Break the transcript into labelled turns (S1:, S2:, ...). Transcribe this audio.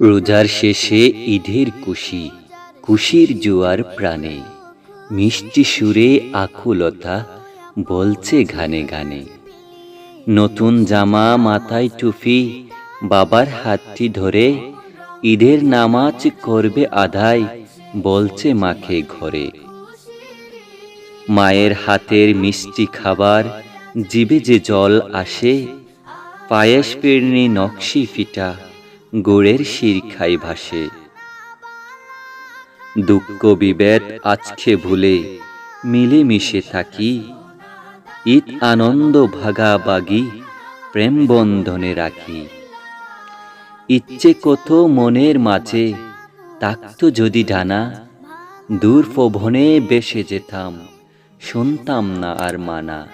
S1: রোজার শেষে ঈদের কুশি কুশির জোয়ার প্রাণে। মিষ্টি সুরে আকুলতা বলছে ঘানে গানে নতুন জামা মাথায় টুপি, বাবার হাতটি ধরে, ঈদের নামাজ করবে আদায় বলছে মাকে ঘরে। মায়ের হাতের মিষ্টি খাবার জিবে যে জল আসে, পায়েস পেরনি নকশি ফিটা গুড়ের শির খাই ভাসে। দুঃখ বিবেদ আজকে ভুলে মিলে মিশে থাকি। ঈদ আনন্দ ভাগাবাগি প্রেম বন্ধনে রাখি। ইচ্ছে কত মনের মাঝে তাকতো যদি ডানা, দূর পবনে বেসে যেতাম, শুনতাম না আর মানা।